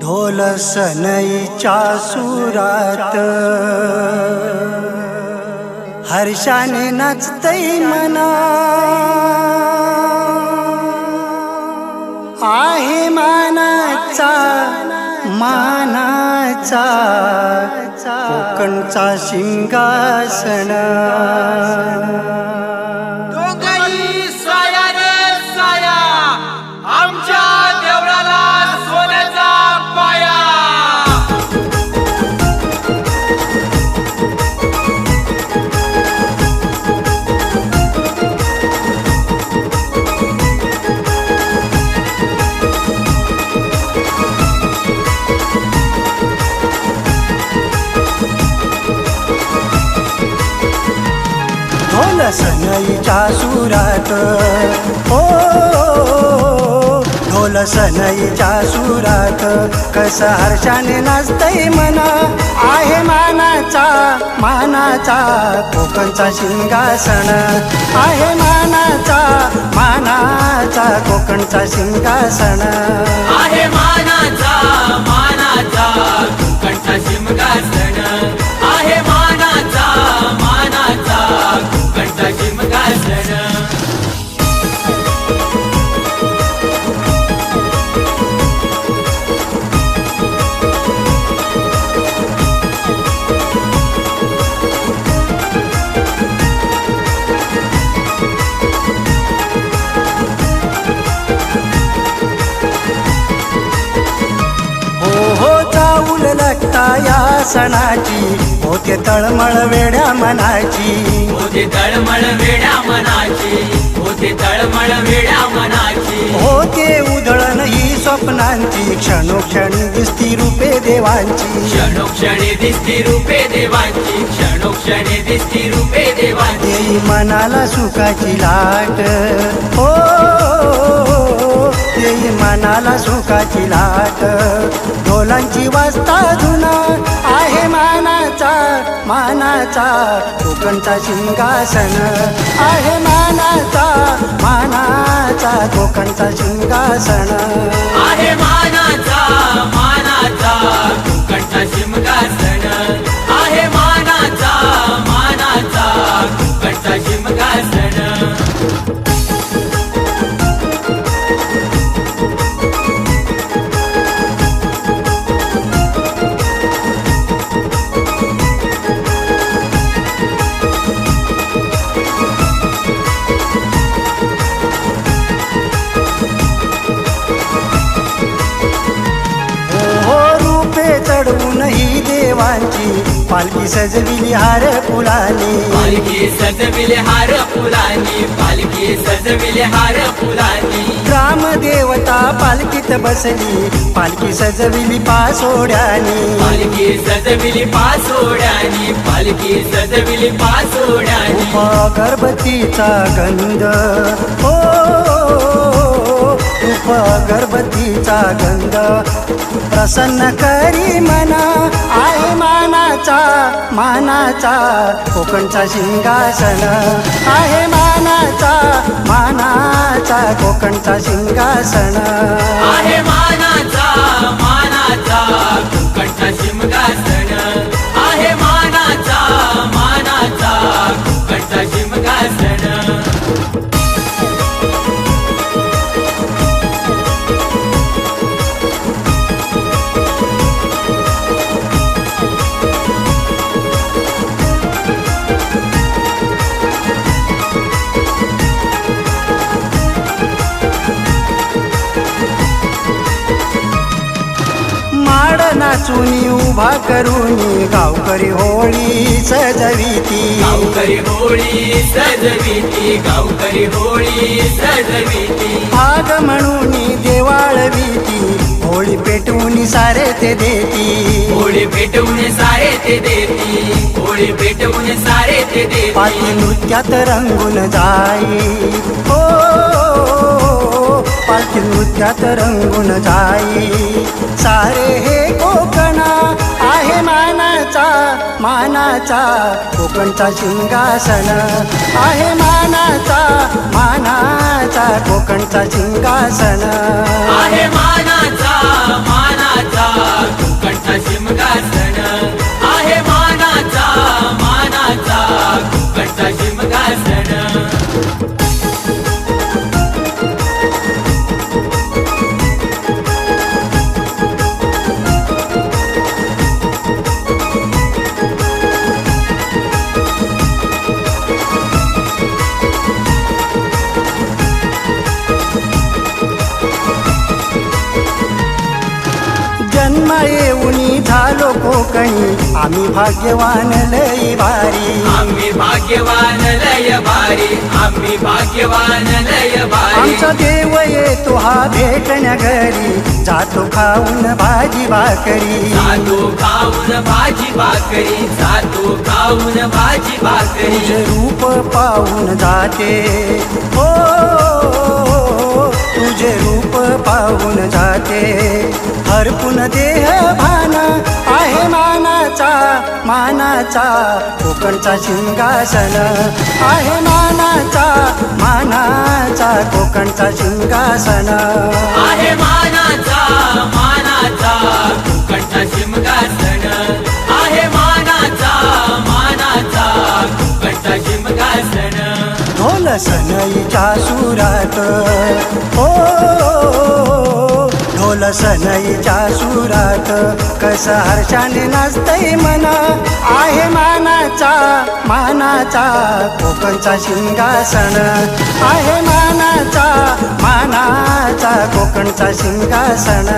ढोल सनईच्या सुरात. हर्षाने नाचतय मना. आहे मानाचा मानाचा कोकणचा सिंहासन. सनईच्या सुरात. हो ढोल सनईच्या सुरात. कस हर्षाने नाचतय मना आहे मानाचा मानाचा कोकणचा सिंहासन. आहे मानाचा मानाचा कोकणचा शिंगासन आहे मानाचा मानाचा कोकणचा शिमगासन आहे या सणाची होते तळमळ वेड्या मनाची. होते तळमळ वेड्या मनाची. होते तळमळ वेड्या मनाची. होते उधळण ही स्वप्नांची. क्षणोक्षणी दिसती रूपे देवांची. क्षणोक्षणी दिसती रूपे देवांची. क्षणोक्षणी दिसती रूपे देवांची. मनाला सुखाची लाट. हो मनाला सुखाची लाट. ढोलांची वाजता मानाचा मानाचा कोकणचा सिंहासन आहे मानाचा मानाचा कोकणचा सिंहासन पालखी सजविली हार फुलानी. पालखी सजविले हार फुलांनी पालखी सजविले हार फुलांनी. ग्रामदेवता पालखीत बसली पालखी सजविली पासोड्यानी. पालखी सजविली पासोड्यानी पालखी सजविली पासोड्यानी. गर्भतीचा गंध हो रूप गर्भतीचा गंध. प्रसन्न करी मना आहे मानाचा मानाचा कोकणचा सिंहासन. आहे मानाचा मानाचा कोकणचा सिंहासन. आहे मानाचा मानाचा कोकणचा सिंहासन. नाचुनी उभा करूनी गावकरी होळी सजविती. गावकरी होळी सजविती गावकरी होळी सजविती. भाग म्हणून देवाळविती होळी पेटवून सारे ते देती. होळी पेटवून सारे ते देती होळी पेटवून सारे ते देती. पाठी नृत्यात रंगून जाई. हो त्यात रंगून जाई. सारे हे कोकणा आहे मानाचा मानाचा कोकणचा सिंहासन आहे मानाचा मानाचा कोकणचा सिंहासन आहे मानाचा मानाचा कोकणचा सिंहासन आहे मानाचा मानाचा कोकणचा सिंहासन कोकणी आम्ही भाग्यवान लई भारी. आम्ही भाग्यवान लय भारी. आम्ही भाग्यवान लय भारी. आमचा देव येतो हा भेटण्या घरी. जातो खाऊन भाजी भाकरी. जातो खाऊन भाजी भाकरी. जातो खाऊन भाजी भाकरी. तुझे रूप पाहून जाते. हो तुझे रूप पाहून जाते. हरपून देह भान मानाचा कोकणचा सिंहासन आहे मानाचा मानाचा कोकणचा सिंहासन आहे मानाचा मानाचा कोकणचा शिमगासन आहे मानाचा मानाचा कोकणचा शिमगासन ढोल सनईच्या सुरात बोल सनईच्या सुरात. कस हर्षाने नाचतय मन आहे मानाचा मानाचा कोकणचा सिंहासन. आहे मानाचा मानाचा कोकणचा सिंहासन.